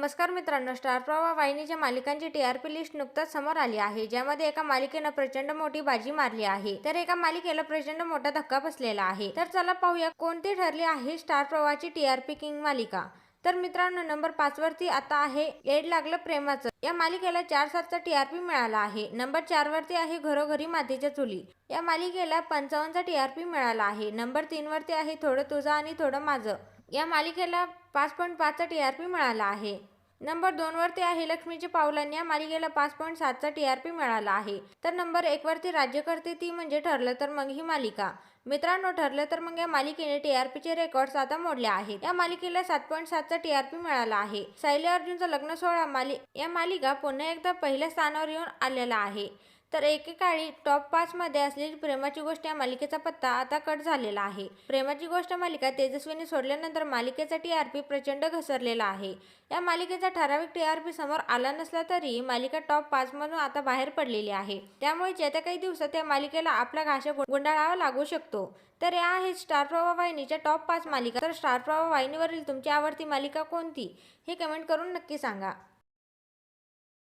नमस्कार मित्रांनो स्टार प्रवाह वाहिनीच्या मालिकांची टी आर पी लिस्ट नुकताच समोर आली आहे ज्यामध्ये एका मालिकेनं प्रचंड मोठी बाजी मारली आहे. तर एका मालिकेला प्रचंड मोठा धक्का बसलेला आहे. तर चला पाहूया कोणती ठरली आहे स्टार प्रवाहची टी आर पी किंग मालिका. तर मित्रांनो नंबर पाच वरती आता आहे एड लागलं प्रेमाचं. या मालिकेला चार सातचा टी आर पी मिळाला आहे. नंबर चार वरती आहे घरोघरी मातीच्या चुली. या मालिकेला पंचावन्नचा टी आर पी मिळाला आहे. नंबर तीन वरती आहे थोडं तुझं आणि थोडं माझं. या मालिकेला पाच पॉईंट पाचचा टी आर पी मिळाला आहे. नंबर दोनवरती आहे लक्ष्मीची पावलांनी या मालिकेला पाच पॉईंट सातचा टी आर पी मिळाला आहे. तर नंबर एकवरती राज्य करते ती म्हणजे ठरलं तर मग ही मालिका. मित्रांनो ठरलं तर मग या मालिकेने टी आर पीचे रेकॉर्ड्स आता मोडले आहेत. या मालिकेला सात पॉईंट सातचा टी आर पी मिळाला आहे. सायली अर्जुनचा लग्न सोहळा मालि या मालिका पुन्हा एकदा पहिल्या स्थानावर येऊन आलेला आहे. तर एकेकाळी टॉप पाच मध्ये असलेली प्रेमाची गोष्ट या मालिकेचा पत्ता आता कट झालेला आहे. प्रेमाची गोष्ट मालिका तेजस्वीने सोडल्यानंतर मालिकेचा टी आर पी प्रचंड घसरलेला आहे. या मालिकेचा ठराविक टी आर पी समोर आला नसला तरी मालिका टॉप पाच मधून आता बाहेर पडलेली आहे. त्यामुळे येत्या काही दिवसात या मालिकेला आपला घाशा गुंडाळावा लागू शकतो. तर या आहेत स्टार प्रवाह वाहिनीच्या टॉप पाच मालिका. तर स्टार प्रवाह वाहिनीवरील तुमची आवडती मालिका कोणती? हे कमेंट करून नक्की सांगा.